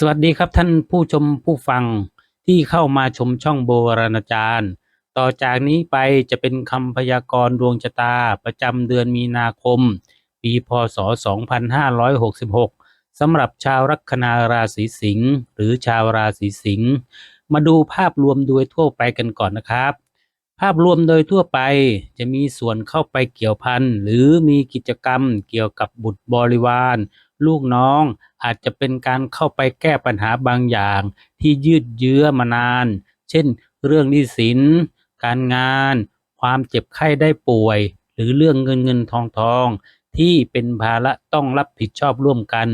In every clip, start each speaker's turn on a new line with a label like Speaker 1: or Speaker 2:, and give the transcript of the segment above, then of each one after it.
Speaker 1: สวัสดีครับท่านผู้ชมผู้ฟังที่เข้ามาชมช่องโบราณอาจารย์ ต่อจากนี้ไปจะเป็นคำพยากรณ์ดวงชะตาประจำเดือนมีนาคม ปีพศ 2566สำหรับชาวลัคนาราศีสิงห์หรือชาวราศีสิงห์มาดูภาพรวมโดยทั่วไปกันก่อนนะครับ ภาพรวมโดยทั่วไปจะมีส่วนเข้าไปเกี่ยวพันหรือมีกิจกรรมเกี่ยวกับบุตรบริวาร ลูกน้องอาจจะเป็นการเข้าไปแก้ปัญหาบางอย่าง ที่ยืดเยื้อมานาน เช่น เรื่องหนี้สิน การงาน ความเจ็บไข้ได้ป่วย หรือเรื่องเงินเงินทองทอง ที่เป็นภาระต้องรับผิดชอบร่วมกัน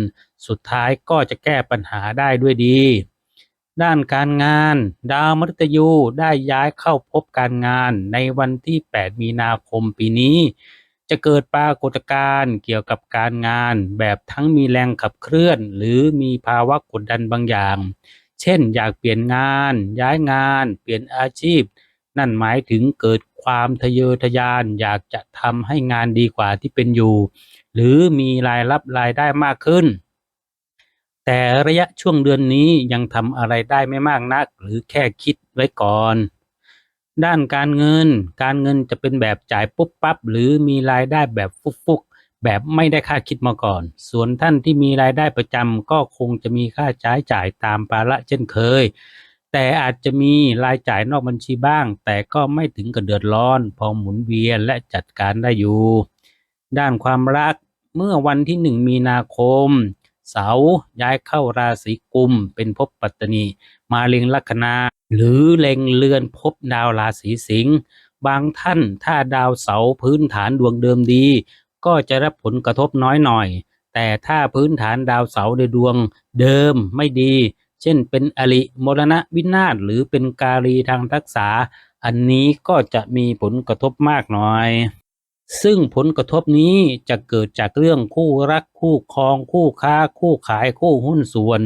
Speaker 1: สุดท้ายก็จะแก้ปัญหาได้ด้วยดี ด้านการงาน ดาวมฤตยูได้ย้ายเข้าพบการงานในวันที่ 8 มีนาคมปีนี้ จะเกิดปรากฏการณ์เกี่ยวกับการงาน แบบทั้งมีแรงขับเคลื่อน หรือมีภาวะกดดันบางอย่าง เช่น อยากเปลี่ยนงาน ย้ายงาน เปลี่ยนอาชีพ นั่นหมายถึงเกิดความทะเยอทะยาน อยากจะทำให้งานดีกว่าที่เป็นอยู่ หรือมีรายรับรายได้มากขึ้น แต่ระยะช่วงเดือนนี้ยังทำอะไรได้ไม่มากนัก หรือแค่คิดไว้ก่อน ด้านการเงิน การเงินจะเป็นแบบจ่ายปุ๊บปั๊บหรือมีรายได้แบบฟุกๆ แบบไม่ได้คาดคิดมาก่อน ส่วนท่านที่มีรายได้ประจำก็คงจะมีค่าใช้จ่ายตามภาระเช่นเคย แต่อาจจะมีรายจ่ายนอกบัญชีบ้าง แต่ก็ไม่ถึงกับเดือดร้อน พอหมุนเวียนและจัดการได้อยู่ ด้านความรักเมื่อวันที่หนึ่งมีนาคม เสาร์ย้ายเข้าราศีกุมเป็นภพปัตตนีมาเล็งลัคนา หรือเล็งเลือนพบดาวราศีสิงห์บางท่านถ้าดาวเสาพื้นฐานดวงเดิมดี ก็จะรับผลกระทบน้อยหน่อย แต่ถ้าพื้นฐานดาวเสาในดวงเดิมไม่ดี เช่นเป็นอริมรณะวินาศหรือเป็นการีทางทักษา อันนี้ก็จะมีผลกระทบมากหน่อย ซึ่งผลกระทบนี้จะเกิดจากเรื่องคู่รักคู่ครองคู่ค้า คู่ขายคู่หุ้นส่วน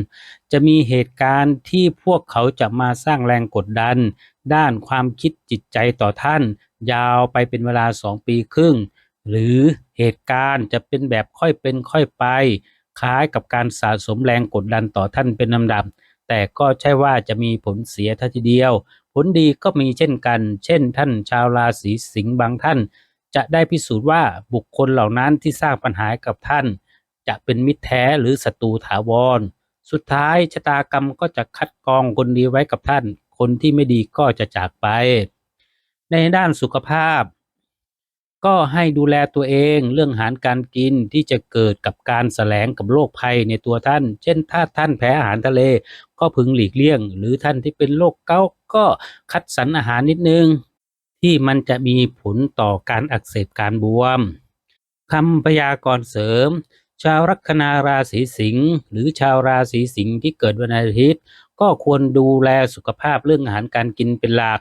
Speaker 1: จะมีเหตุการณ์ที่พวกเขาจะมาสร้างแรงกดดัน ด้านความคิดจิตใจต่อท่าน ยาวไปเป็นเวลาสองปีครึ่ง หรือเหตุการณ์จะเป็นแบบค่อยเป็นค่อยไป คล้ายกับการสะสมแรงกดดันต่อท่านเป็นลำดับ แต่ก็ใช่ว่าจะมีผลเสียทัทีเดียว ผลดีก็มีเช่นกัน เช่นท่านชาวราศีสิงห์บางท่าน จะได้พิสูจน์ว่าบุคคลเหล่านั้นที่สร้างปัญหากับท่าน จะเป็นมิตรแท้หรือศัตรูถาวร สุดท้ายชะตากรรมก็จะคัดกรองคนดีไว้กับท่าน คนที่ไม่ดีก็จะจากไป ในด้านสุขภาพ ก็ให้ดูแลตัวเองเรื่องอาหารการกินที่จะเกิดกับการแสลงกับโรคภัยในตัวท่าน เช่น ถ้าท่านแพ้อาหารทะเลก็พึงหลีกเลี่ยง หรือท่านที่เป็นโรคเกาต์ก็คัดสรรอาหารนิดนึง ที่มันจะมีผลต่อการอักเสบการบวมคำพยากรณ์เสริม ชาวลัคนาราศีสิงห์หรือชาวราศีสิงห์ที่เกิดวันอาทิตย์ ก็ควรดูแลสุขภาพเรื่องอาหารการกินเป็นหลัก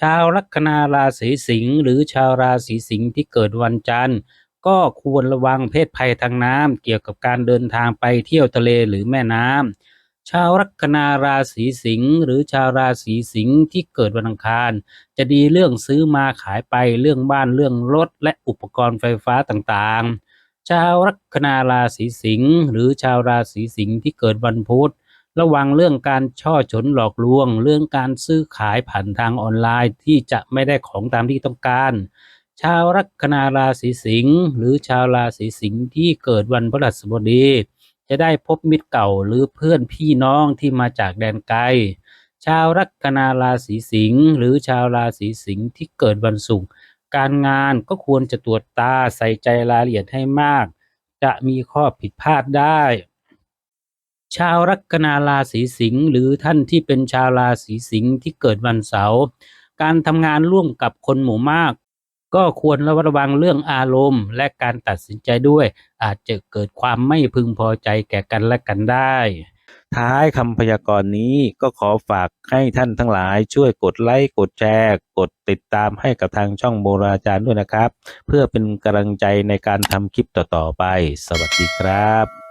Speaker 1: ชาวลัคนาราศีสิงห์หรือชาวราศีสิงห์ที่เกิดวันจันทร์ ก็ควรระวังเพศภัยทางน้ำเกี่ยวกับการเดินทางไปเที่ยวทะเลหรือแม่น้ำ ชาวลัคนาราศีสิงห์หรือชาวราศีสิงห์ที่เกิดวันอังคาร จะดีเรื่องซื้อมาขายไปเรื่องบ้านเรื่องรถและอุปกรณ์ไฟฟ้าต่างๆ ชาวลัคนาราศีสิงห์หรือชาวราศีสิงห์ที่เกิดวันพุธระวังเรื่องการช่อฉนหลอกลวง เรื่องการซื้อขายผ่านทางออนไลน์ที่จะไม่ได้ของตามที่ต้องการ ชาวลัคนาราศีสิงห์หรือชาวราศีสิงห์ที่เกิดวันพฤหัสบดี จะได้พบมิตรเก่าหรือเพื่อนพี่น้องที่มาจากแดนไกล ชาวลัคนาราศีสิงห์หรือชาวราศีสิงห์ที่เกิดวันศุกร์การงานก็ควรจะตรวจตาใส่ใจรายละเอียดให้มาก จะมีข้อผิดพลาดได้ ชาวลัคนาราศีสิงห์หรือท่านที่เป็นชาวราศีสิงห์ที่เกิดวันเสาร์การทำงานร่วมกับคนหมู่มาก ก็ควรระมัดระวังเรื่องอารมณ์ และการตัดสินใจด้วย อาจจะเกิดความไม่พึงพอใจแก่กันและกันได้ ท้ายคำพยากรณ์นี้ก็ขอฝากให้ท่านทั้งหลายช่วยกดไลค์กดแชร์ กดติดตามให้กับทางช่องโบราณอาจารย์ด้วยนะครับ เพื่อเป็นกำลังใจในการทำคลิปต่อๆไป สวัสดีครับ